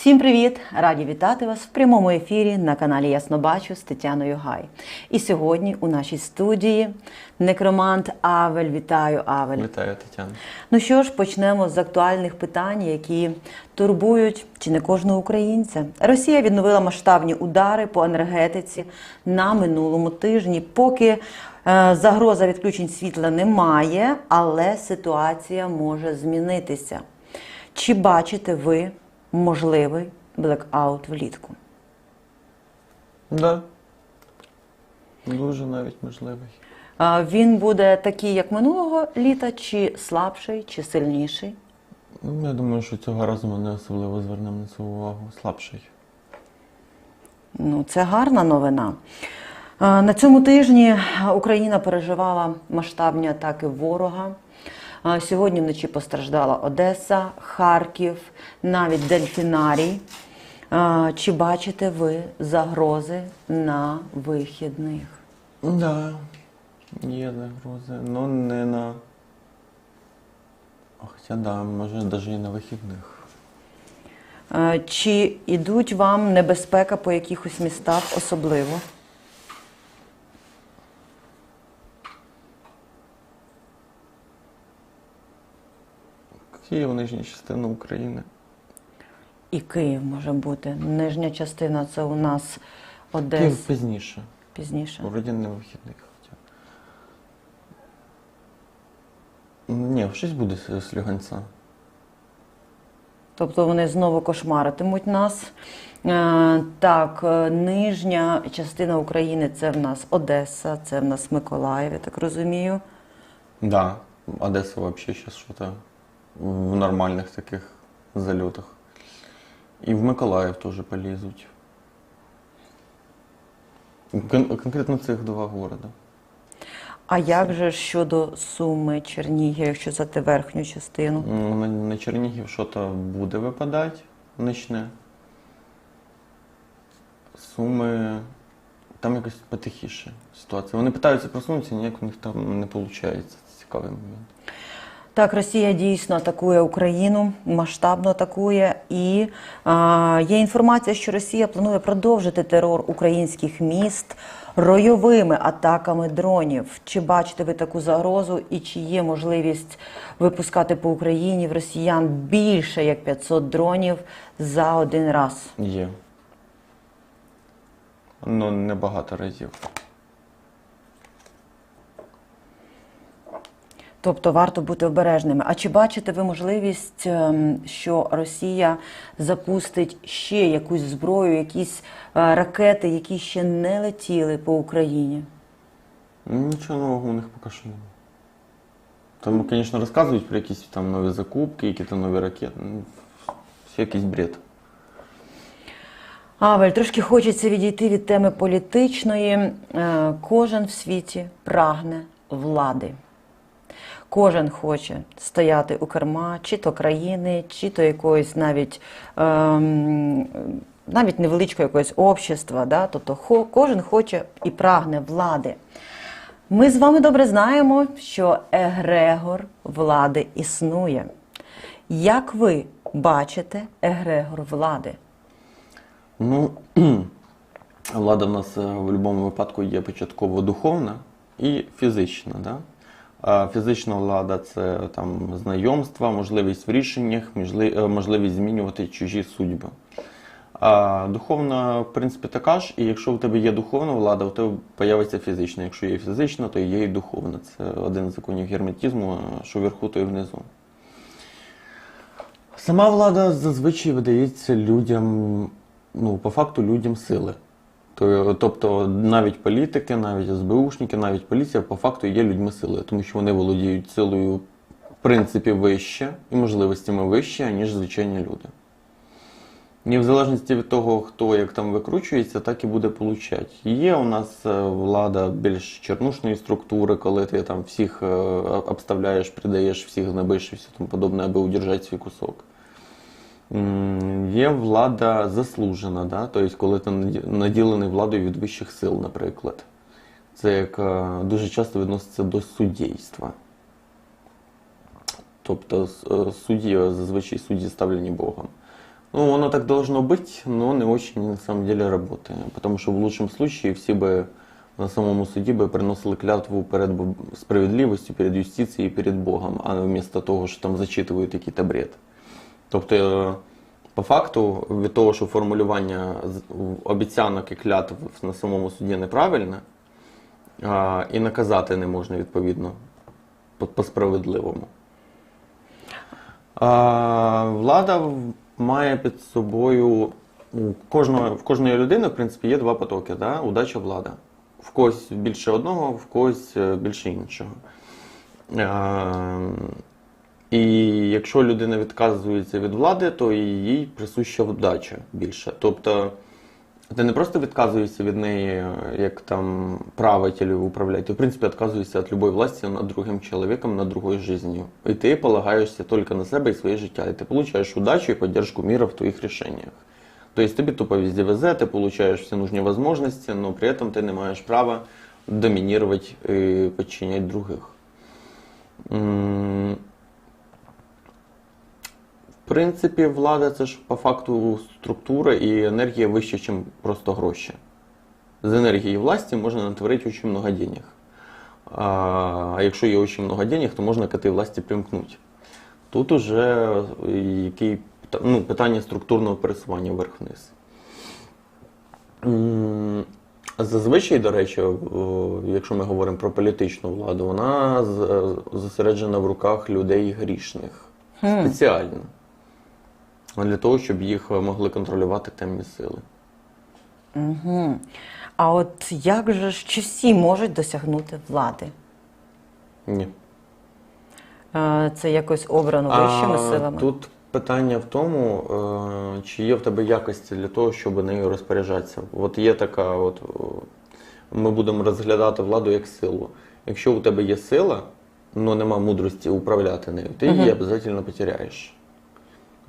Всім привіт! Раді вітати вас в прямому ефірі на каналі Ясно Бачу з Тетяною Гай. І сьогодні у нашій студії некромант Авель. Вітаю, Авель. Вітаю, Тетяна. Ну що ж, почнемо з актуальних питань, які турбують чи не кожного українця. Росія відновила масштабні удари по енергетиці на минулому тижні. Поки е, загроза відключень світла немає, але ситуація може змінитися. Чи бачите ви можливий блекаут влітку? Да. Дуже навіть можливий. А Він буде такий, як минулого літа, чи слабший, чи сильніший? Ну, Я думаю, що цього разу ми не особливо звернемо на це увагу. Слабший. Ну, це гарна новина. На цьому тижні Україна переживала масштабні атаки ворога. Сьогодні вночі постраждала Одеса, Харків, навіть Дельфінарій. Чи бачите ви загрози на вихідних? Да. Є загрози, але не на. Хоча да, може навіть і на вихідних. Чи йдуть вам небезпека по якихось містах особливо? Київ, нижня частина України. І Київ може бути. Нижня частина це у нас Київ пізніше. пізніше. Вроді не вихідних. Ні, щось буде з з Люганця. Тобто вони знову кошмаритимуть нас. Е, Так, е, нижня частина України це в нас Одеса, це в нас Миколаїв, я так розумію. Да, Одесса вообще сейчас что-то в нормальных таких залетах. И в Миколаїв теж полізуть. Кон- конкретно цих два города. А як же щодо Суми, Чернігів, якщо взяти верхню частину? Ну, На, на Чернігів щось буде випадати ночне. Суми. Там якось потихіше ситуація. Вони питаються проснутися, ніяк у них там не виходить. Це цікавий момент. Так, Росія дійсно атакує Україну, масштабно атакує, і а, є інформація, що Росія планує продовжити терор українських міст ройовими атаками дронів. Чи бачите ви таку загрозу, і чи є можливість випускати по Україні в росіян більше як 500 дронів за один раз? Є. Ну, небагато разів. Тобто варто бути обережними. А чи бачите ви можливість, ем, що Росія запустить ще якусь зброю, якісь е, ракети, які ще не летіли по Україні? Нічого нового у них поки що немає. Тому, звісно, розказують про якісь там нові закупки, які там нові ракети. Ну, все якийсь бред. Авель, трошки хочеться відійти від теми політичної. Е, Кожен в світі прагне влади. Кожен хоче стояти у керма, чи то країни, чи то якоїсь навіть, ем, навіть невеличкого якогось общества. Да? Тобто хо, кожен хоче і прагне влади. Ми з вами добре знаємо, що егрегор влади існує. Як ви бачите егрегор влади? Ну, влада в нас е, в будь-якому випадку є початково духовна і фізична. Да? Фізична влада це там знайомства, можливість в рішеннях, е, можливість змінювати чужі судьби. Духовна, в принципі, така ж, і якщо у тебе є духовна влада, у тебе появиться фізична. Якщо є фізична, то є і духовна. Це один з законів герметизму, е, що вверху, то і внизу. Сама влада зазвичай видається людям, ну, по факту людям сили. То- Тобто навіть політики, навіть СБУшники, навіть поліція по факту є людьми сили, тому що вони володіють силою, в принципі, вище і можливостями вище, ніж звичайні люди. І в залежності від того, хто як там викручується, так і буде получати. Є у нас е, влада більш чернушної структури, коли ти там всіх е, обставляєш, придаєш, всіх знебиш і все тому подобне, аби удержати свій кусок. Є влада заслужена, да? тобто, коли ти наділений владою від вищих сил, наприклад. Це як е, дуже часто відноситься до суддійства. Тобто е, судді, зазвичай судді ставлені Богом. Ну, оно так должно быть, но не очень на самом деле работает. Потому что в лучшем случае все бы на самому суді би приносили клятву перед справедливістю, перед юстицією перед Богом, а не вмісто того, що там зачитують якийсь бред. Тобто, е, по факту, від того, що формулювання обіцянок і клятв на самому суді неправильне, і наказати не можна відповідно по- по-справедливому. Влада має під собою у кожного, в кожної людини, в принципі, є два потоки: да? удача влада. В когось більше одного, в когось е, більше іншого. І якщо людина відказується від влади, то їй присуща вдача більше. Тобто ти не просто відказуєшся від неї, е, як там править или управлять, ти в принципі відказуєшся від любої власті над другим чоловіком, над другою життю. І ти полагаєшся тільки на себе і своє життя. І ти получаєш удачу і підтримку мира в твоїх рішеннях. Тобто тобі тупо везде везе, ти получаєш всі нужні можливості, але при этом ти не маєш права домінувати і підчиняти других. Принципі, влада це ж по факту структура і енергія вища, ніж просто гроші. З енергії власті можна натворити дуже багато денег. А якщо є дуже багато денег, то можна к этой власті примкнути. Тут уже який, ну, питання структурного пересування вверх-вниз. Зазвичай, до речі, якщо ми говоримо про політичну владу, вона зосереджена в руках людей грішних. Спеціально. Для того, щоб їх могли контролювати темні сили. Угу. А от як же ж чи всі можуть досягнути влади? Ні. Е, Це якось обрано вищими А, силами? Тут питання в тому, е, чи є в тебе якості для того, щоб нею розпоряджатися. От є така, от ми будемо розглядати владу як силу. Якщо у тебе є сила, але нема мудрості управляти нею, ти її обов'язково потеряєш.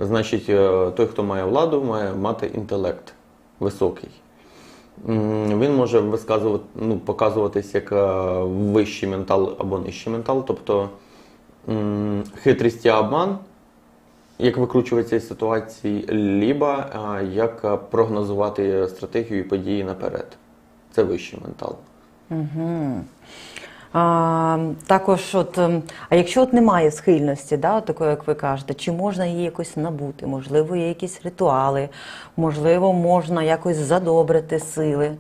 Значить, е, той, хто має владу, має мати інтелект високий. Він може висказувати, ну, показуватись як е, вищий ментал або нижчий ментал, тобто хитрість і обман, як викручуватися із ситуації, либо е, як прогнозувати стратегію і події наперед. Це вищий ментал. А, також, от, ем, а якщо от немає схильності, да, от такої, як ви кажете, чи можна її якось набути? Можливо, є якісь ритуали, можливо, можна якось задобрити сили.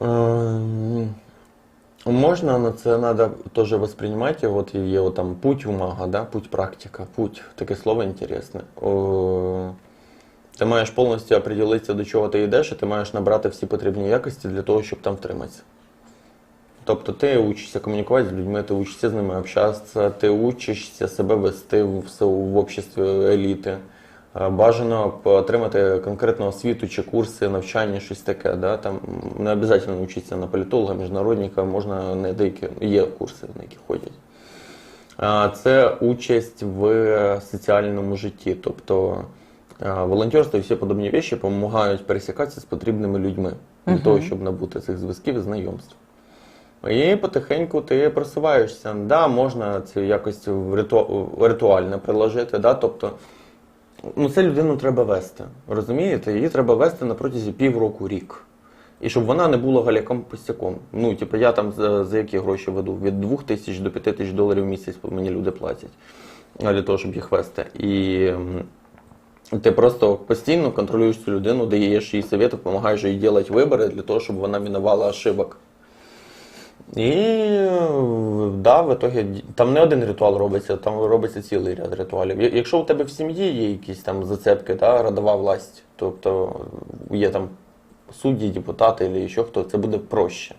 Ем, Можна, але це треба теж восприймати. От є от там путь у да? путь практика, путь. Таке слово інтересне. О, ти маєш повністю определитися, до чого ти йдеш, і ти маєш набрати всі потрібні якості для того, щоб там втриматися. Тобто ти учишся комунікувати з людьми, ти учишся з ними общатися, ти учишся себе вести в, в обществі еліти. Е, Бажано отримати конкретну освіту чи курси, навчання, щось таке. Да? Там не обов'язково вчитися на політолога, міжнародника, можна не деякі є курси, на які ходять. Це участь в соціальному житті. Тобто е, волонтерство і всі подобні речі допомагають пересікатися з потрібними людьми для того, щоб набути цих зв'язків і знайомств. І потихеньку ти просуваєшся. Да, можна це якось риту... ритуально приложити, да? тобто ну, це людину треба вести. Розумієте? Її треба вести на протязі півроку, рік. І щоб вона не була галяком пустяком. Ну, типу, я там за, за які гроші веду? Від 2 тисяч до 5 тисяч доларів в місяць мені люди платять для того, щоб їх вести. І ти просто постійно контролюєш цю людину, даєш їй совєти, допомагаєш їй робити вибори для того, щоб вона мінувала ошибок. І да, в итоге, там не один ритуал робиться, там робиться цілий ряд ритуалів. Якщо у тебе в сім'ї є якісь там зацепки, да, родова власть, тобто є там судді, депутати або ще хто, це буде проще.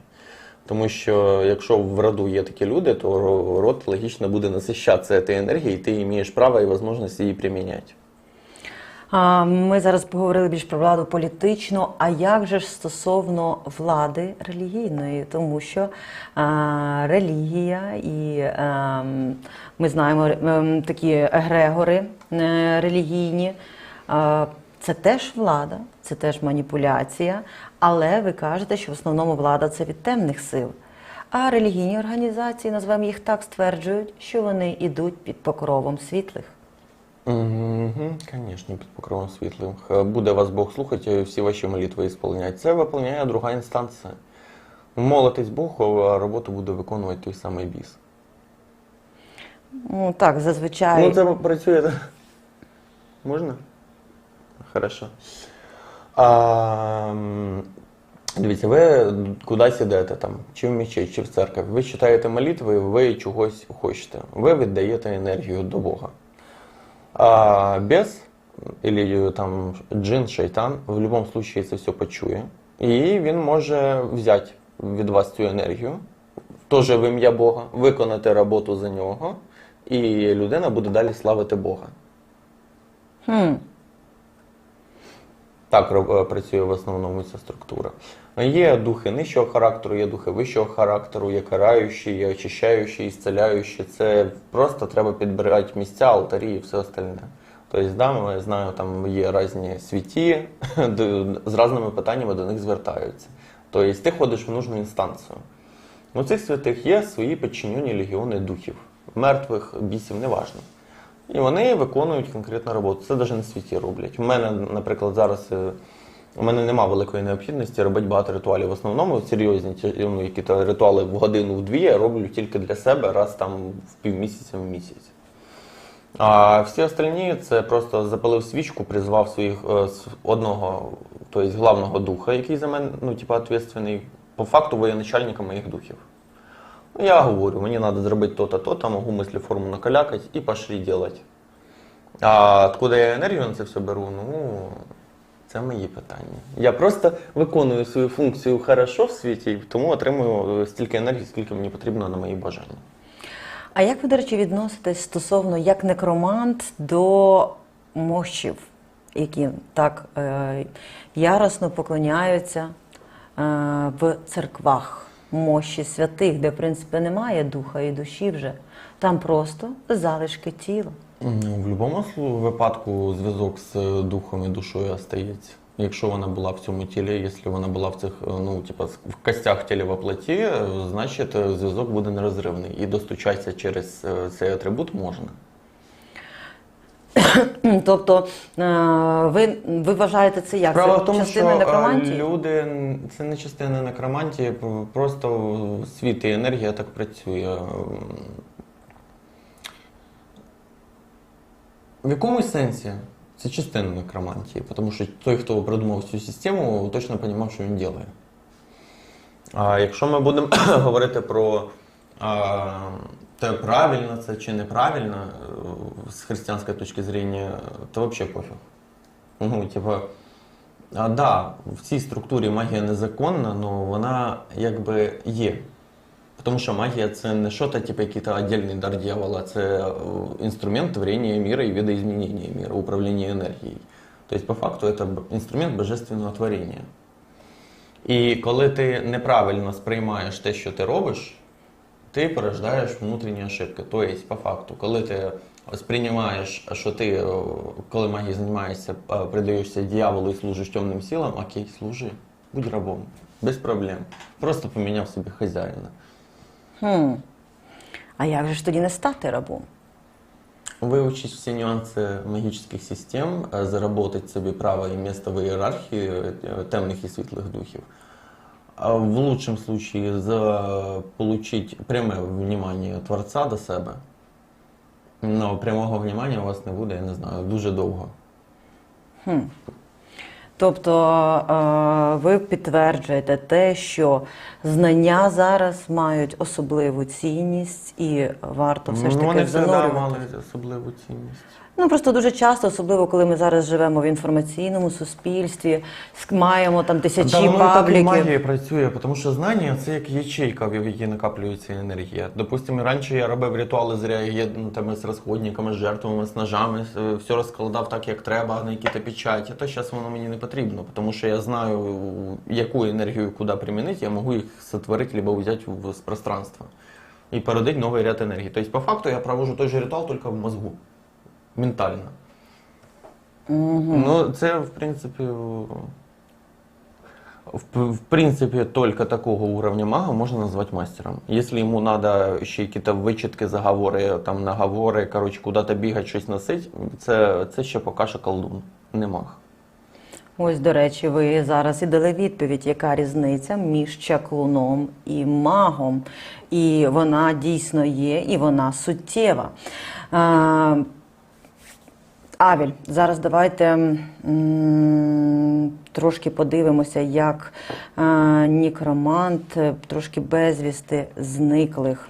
Тому що якщо в роду є такі люди, то род логічно буде насищатися цією енергією, і ти маєш право і можливість її приміняти. Ми зараз поговорили більш про владу політичну. А як же ж стосовно влади релігійної? Тому що релігія і ми знаємо такі егрегори е, релігійні. Це теж влада, це теж маніпуляція, але ви кажете, що в основному влада це від темних сил. А релігійні організації, назвемо їх так, стверджують, що вони йдуть під покровом світлих. Угу, Звісно, під покровом світлим. Е, Буде вас Бог слухати, всі ваші молитви ісполняти. Це виповняє друга інстанція. Молитись Богу, а роботу буде виконувати той самий біс. Ну так, зазвичай. Ну, це працює. Можна? Хорошо. А, дивіться, ви кудись ідете там, чи в мечеть, чи в церкву. Ви читаєте молитви, ви чогось хочете. Ви віддаєте енергію до Бога. А бес, или там джин, шайтан, в будь-якому випадку це все почує. І він може взяти від вас цю енергію, теж в ім'я Бога, виконати роботу за нього, і людина буде далі славити Бога. Хм. Так е, працює в основному ця структура. Є духи нижчого характеру, є духи вищого характеру, є караючі, є очищаючі, і ісцеляючі. Це просто треба підбирати місця, алтарі і все остальне. Тобто, да, ми знаю, там є різні святі, де з різними питаннями до них звертаються. Тобто ти ходиш в нужну інстанцію. У цих святих є свої підчинені легіони духів, мертвих, бісів, неважно. І вони виконують конкретну роботу. Це навіть на світі роблять. У мене, наприклад, зараз е, у мене немає великої необхідності робити багато ритуалів. В основному серйозні ну, які то ритуали в годину, в дві я роблю тільки для себе раз там в півмісяця в місяць. А всі остальні це просто запалив свічку, призвав своїх е, одного, тобто главного духа, який за мене, ну, типу, відповідальний, по факту воєначальника моїх духів. Ну, Я говорю, мені треба зробити то-то, то-то, можу мислі форму накалякати і пошли делать. А откуда я енергію на це все беру? Ну, це мої питання. Я просто виконую свою функцію хорошо в світі, тому отримую е, стільки енергії, скільки мені потрібно на мої бажання. А як ви, до речі, відноситесь стосовно як некромант до мощів, які так е, яростно поклоняються е, в церквах, мощі святих, де, в принципі, немає духа і душі вже. Там просто залишки тіла. В будь-якому випадку зв'язок з е, духом і душою остається. Якщо вона була в цьому тілі, якщо вона була в цих, е, ну, типа, в костях тіла во плоті, е, значить зв'язок буде нерозривний. І достучатися через цей атрибут можна. Тобто е, ви, ви вважаєте це як? Справа це в тому, частина е, некромантії? люди це не частина некромантії, просто світ і енергія так працює. В якомусь сенсі це частина некромантії, тому що той, хто придумав цю систему, точно розумів, що він робить. А якщо ми будемо говорити про а, те, правильно це чи неправильно е, з християнської точки зоріння, то взагалі пофіг. Ну, типа, а, да, в цій структурі магія незаконна, але вона якби є. Тому що магія це не що то типу, який-то віддільний дар дьявола, це е, інструмент творення міра і видоізмінення міра, управління енергією. Тобто, по факту, це інструмент божественного творення. І коли ти неправильно сприймаєш те, що ти робиш, ти порождаєш внутрішні ошибки. Тобто, по факту, коли ти сприймаєш, що ти, е, коли магією займаєшся, е, придаєшся дьяволу і служиш темним силам, окей, служи, будь рабом, без проблем. Просто поміняв собі хазяїна. Хм. А як же ж тоді не стати рабом? Выучить все нюансы магических систем, э, заработать себе право и место в иерархии э, темных и светлых духов. В лучшем случае заполучить пряме внимание Творця до себе. Но прямого внимання у вас не буде, я не знаю, дуже довго. Тобто е, ви підтверджуєте те, що знання зараз мають особливу цінність і варто все ж Ну, вони таки завжди мали особливу цінність. Ну просто дуже часто, особливо коли ми зараз живемо в інформаційному суспільстві, маємо там тисячі Да, воно і так і в працює, тому що знання це як ячейка, в якій накоплюється енергія. Допустимо, раніше я робив ритуали з реагентами, з розходниками, з жертвами, з ножами, все розкладав так, як треба, на якій-то печаті. То зараз воно мені не потрібно, тому що я знаю, яку енергію куди примінити, я можу їх сотворити або взяти в- з пространства і породити новий ряд енергії. Тобто, по факту, я провожу той же ритуал тільки в мозгу. Ментально. Ну, це, в принципі, В, в принципе, только такого уровня мага можно назвать мастером. Если ему надо ще какие-то вичитки, заговори, там наговори, коротше, куди-то бігати, щось носить, це, це ще поки що колдун, не маг. Ось, до речі, ви зараз і дали відповідь, яка різниця між чаклуном і магом. І вона дійсно є, і вона суттєва. Авіль, зараз давайте трошки подивимося, як а, нікромант е, трошки безвісти зниклих.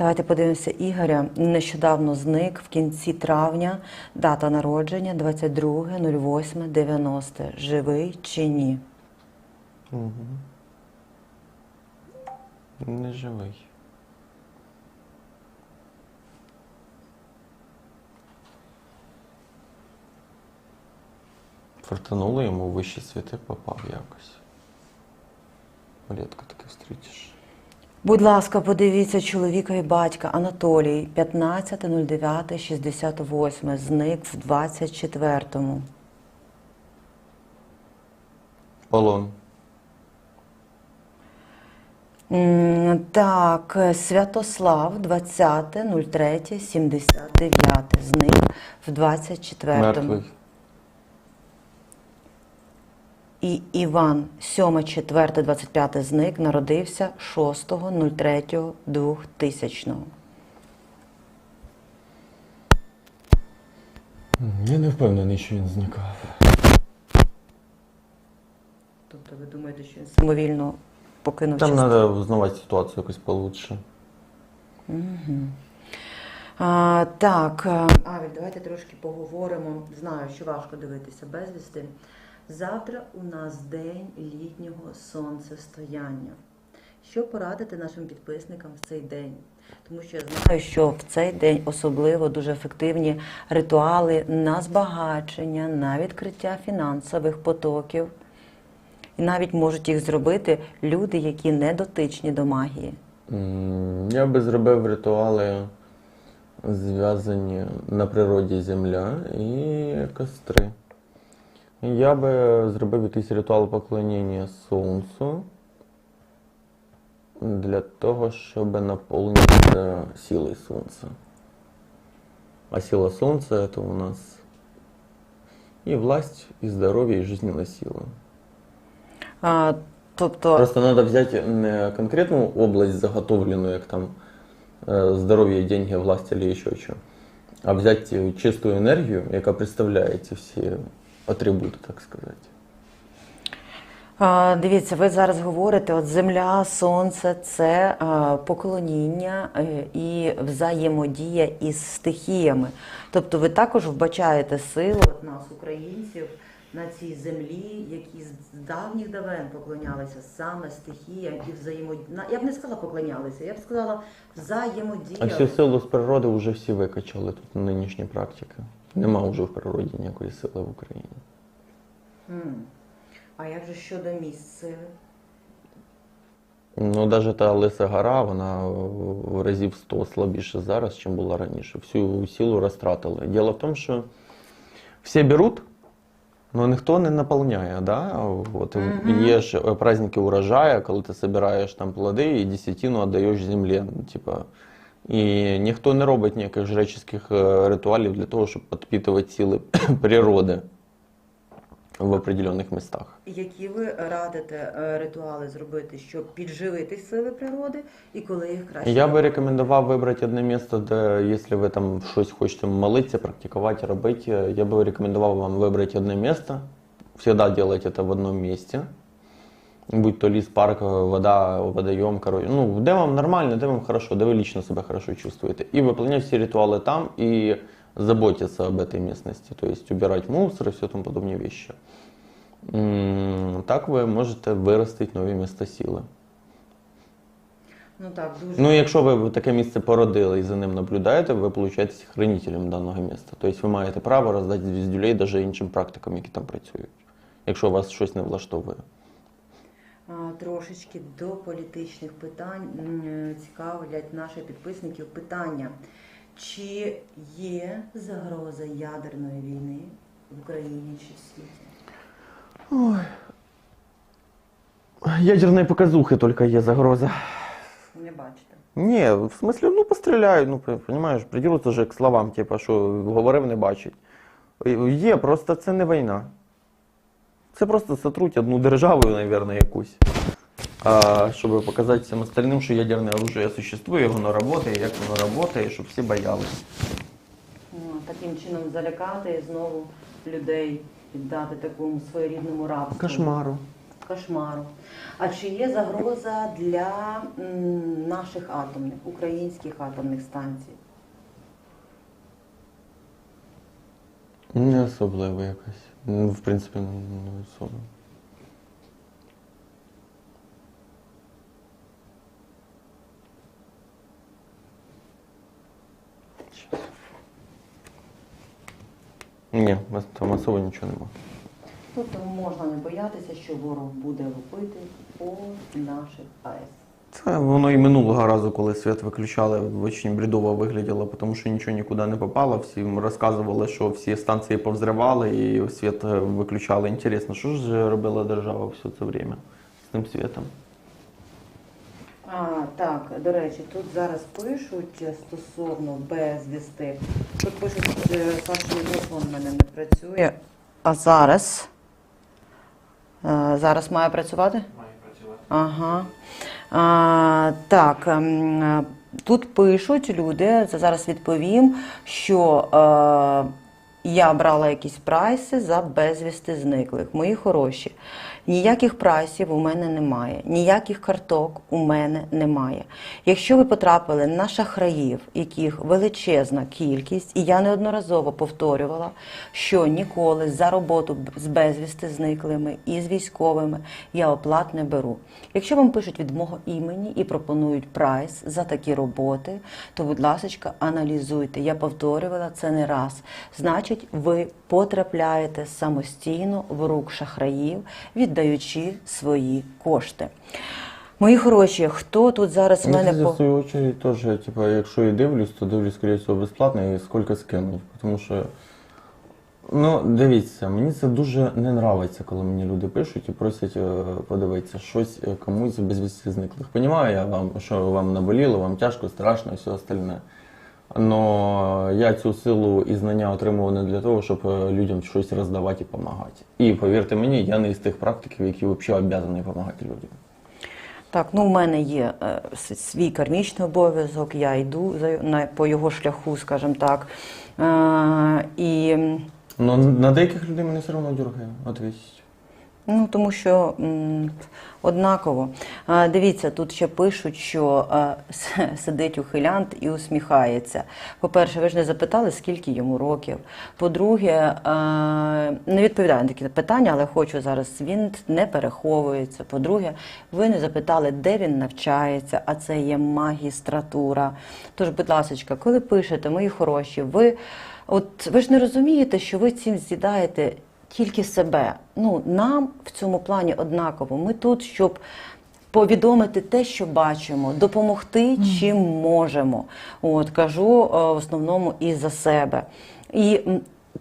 Давайте подивимося Ігоря. Нещодавно зник в кінці травня, дата народження 22.08.90. Живий чи ні? Угу. Не живий. Фортануло йому вищі світи попав якось. Рідко таке зустрічиш. Будь ласка, подивіться чоловіка і батька Анатолій, 15.09.68, зник в 24-му. Полон. Так, Святослав, 20.03.79, зник в 24-му. І Іван, 7.04.25 зник, народився 6.03.2000. Я не впевнений, що він зникав. Тобто ви думаєте, що він самовільно покинув Там частину? треба взнавати ситуацію якось получше. А, так, Авіль, давайте трошки поговоримо. Знаю, що важко дивитися безвісти. Завтра у нас день літнього сонцестояння. Що порадити нашим підписникам в цей день? Тому що я знаю, що в цей день особливо дуже ефективні ритуали на збагачення, на відкриття фінансових потоків. І навіть можуть їх зробити люди, які не дотичні до магії. Я би зробив ритуали, зв'язані на природі земля і костри. Я би зробив якийсь ритуал поклоніння сонцю для того, щоб наповнитися силою сонця. А сила сонця це у нас і власть, і здоров'я, і жизненна сила. А, тобто, Просто надо взять не конкретную область заготовленную, как там э, здоровье, деньги, власть или еще что, а взять э, чистую энергию, яка представляє ці всі атрибути, так сказати. А, Дивіться, ви зараз говорите, от земля, сонце це а, поклоніння е, і взаємодія із стихіями. Тобто ви також вбачаєте силу от нас, українців, на цій землі, які з давніх давен поклонялися саме стихіям і взаємодія. Я б не сказала поклонялися, я б сказала взаємодія. А всю силу з природи вже всі викачали тут нинішні практики. Нема вже в природі ніякої сили в Україні. М. А як же щодо місць сили? Ну, навіть та Лиса гора, вона в разів 100 слабіше зараз, ніж була раніше. Всю силу розтратили. Діло в тому, що всі беруть, але ніхто не наповняє. Да? От, Мгм. Є ж праздники урожаю, коли ти збираєш там плоди і десятину віддаєш землі. Типа, і ніхто не робить ніяких жреческих е, ритуалів для того, щоб підпитувати сили природи в определених містах. Які ви радите е, ритуали зробити, щоб підживити сили природи і коли їх краще? Я би рекомендував вибрати одне місце, де, якщо ви там щось хочете молитися, практикувати, робити, я би рекомендував вам вибрати одне місце. Всегда делать это в одном месте Будь то ліс, парк, вода, водойом, короче. Ну, де вам нормально, де вам хорошо, де ви лично себе хорошо чувствуете. И выполнять все ритуалы там и заботиться об этой местности. То есть убирать мусор и все тому подобные вещи. М, Так ви можете виростити нові міста сили. Ну так, дуже. Ну, якщо ви таке місце породили і за ним наблюдаєте, ви получаєтесь хранителем даного міста. Тобто ви маєте право роздати звіздюлей навіть іншим практикам, які там працюють. якщо вас щось не влаштовує. А, Трошечки до політичних питань е, цікавлять наших підписників питання. Чи є загроза ядерної війни в Україні чи в світі? Ядерної показухи тільки є загроза. Не бачите. Ні, в смислі, ну постріляють, ну розумієш, придіруться вже к словам, типу, що говорив, не бачить. Є, просто це не війна. Це просто сотруть одну державу, мабуть, якусь. А, щоб показати всім остальним, що ядерне оружие существує, воно працює, як воно працює, щоб всі боялися. Ну, Таким чином залякати і знову людей піддати такому своєрідному рабству. Кошмару. Кошмару. А чи є загроза для м, наших атомних, українських атомних станцій? Не особливо якось. Ну, в принципі, не особо. Ні, там особо нічого нема. Тобто можна не боятися, що ворог буде лупити по наших АЕС. Це воно і минулого разу, коли світ виключали, дуже бредово вигляділо, тому що нічого нікуди не попало. Всім розказували, що всі станції повзривали і світ е, виключали. Інтересно, що ж робила держава все це время з тим світом? А, так, до речі, тут зараз пишуть е, стосовно безвісти. Тут пишуть, е, Саша, мікрофон в мене не працює. А зараз? Е, Зараз має працювати? Має працювати. Ага. Так, ем, тут пишуть люди, зараз відповім, що е, я брала якісь прайси за безвісти зниклих. Мої хороші. Ніяких прайсів у мене немає, ніяких карток у мене немає. Якщо ви потрапили на шахраїв, яких величезна кількість, і я неодноразово повторювала, що ніколи за роботу з безвісти зниклими і з військовими я оплат не беру. Якщо вам пишуть від мого імені і пропонують прайс за такі роботи, то, будь ласка, аналізуйте. Я повторювала це не раз. Значить, ви потрапляєте самостійно в рук шахраїв, віддаючи свої кошти. Мої хороші, хто тут зараз в Ну, мене по в свою очередь теж, типа, якщо і дивлюсь, то дивлюсь, скоріше всього, безплатно і скільки скинуть. Тому що, ну, дивіться, мені це дуже не нравиться, коли мені люди пишуть і просять е, подивитися щось е, комусь без вісті зниклих. Понімаю я вам, що вам наболіло, вам тяжко, страшно і все остальне. Но я цю силу і знання отримував не для того, щоб е, людям щось роздавати і допомагати. І повірте мені, я не із тих практиків, які взагалі обов'язані допомагати людям. Так, ну в мене є е, свій кармічний обов'язок, я йду за, на, по його шляху, скажімо так. Е, і Ну, на деяких людей мене все одно дергає, ответить. Ну, тому що однаково. Дивіться, тут ще пишуть, що сидить ухилянт і усміхається. По-перше, ви ж не запитали, скільки йому років. По-друге, не відповідаю на такі питання, але хочу зараз. Він не переховується. По-друге, ви не запитали, де він навчається, а це є магістратура. Тож, будь ласка, коли пишете, мої хороші, ви, от, ви ж не розумієте, що ви цим з'їдаєте тільки себе. Ну, нам в цьому плані однаково. Ми тут, щоб повідомити те, що бачимо, допомогти чим можемо. От кажу е, в основному і за себе. І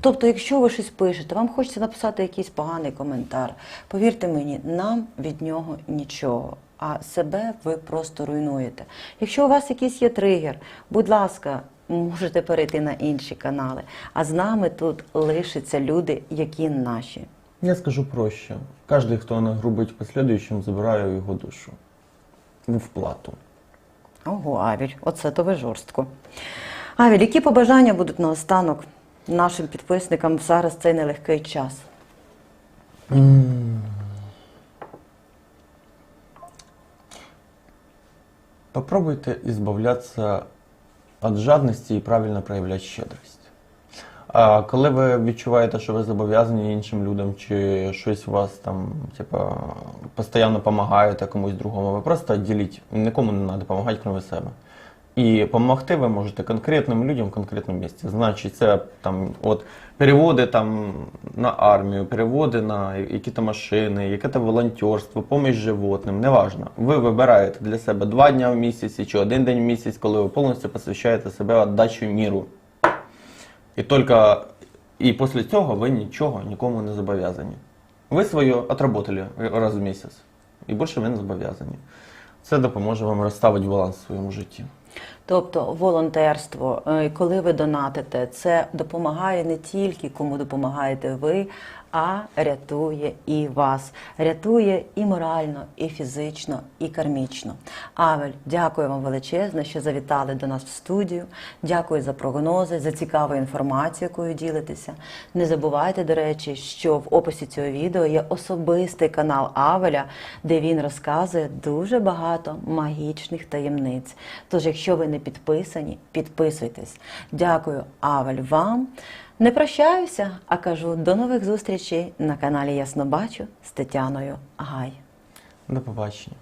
Тобто, якщо ви щось пишете, вам хочеться написати якийсь поганий коментар, повірте мені, нам від нього нічого. А себе ви просто руйнуєте. Якщо у вас якийсь є тригер, будь ласка, можете перейти на інші канали. А з нами тут лишаться люди, які наші. Я скажу проще. Каждый, кто нагрубить последующим, забираю його душу. В вплату. Ого, Авіль, оце то ви жорстко. Авіль, які побажання будуть наостанок нашим підписникам зараз цей нелегкий час? Попробуйте избавляться від жадності і правильно проявляти щедрість. А коли ви відчуваєте, що ви зобов'язані іншим людям, чи щось у вас там, типа, постійно допомагаєте комусь другому, ви просто діліть. Нікому не треба допомагати, крім себе. І допомогти ви можете конкретним людям в конкретному місці. Значить, це там от переводи там на армію, переводи на які-то машини, яке-то волонтерство, поміч животним, неважно. Ви вибираєте для себе два дні в місяці чи один день в місяць, коли ви повністю посвящаєте себе віддачі міру. І тільки і після цього ви нічого нікому не зобов'язані. Ви своє отработали раз в місяць, і більше ви не зобов'язані. Це допоможе вам розставити баланс в своєму житті. Тобто волонтерство, е, коли ви донатите, це допомагає не тільки кому допомагаєте ви, а рятує і вас. Рятує і морально, і фізично, і кармічно. Авель, дякую вам величезно, що завітали до нас в студію. Дякую за прогнози, за цікаву інформацію, якою ділитеся. Не забувайте, до речі, що в описі цього відео є особистий канал Авеля, де він розказує дуже багато магічних таємниць. Тож, якщо ви не підписані, підписуйтесь. Дякую, Авель, вам. Не прощаюся, а кажу до нових зустрічей на каналі Ясно Бачу з Тетяною Гай. До побачення.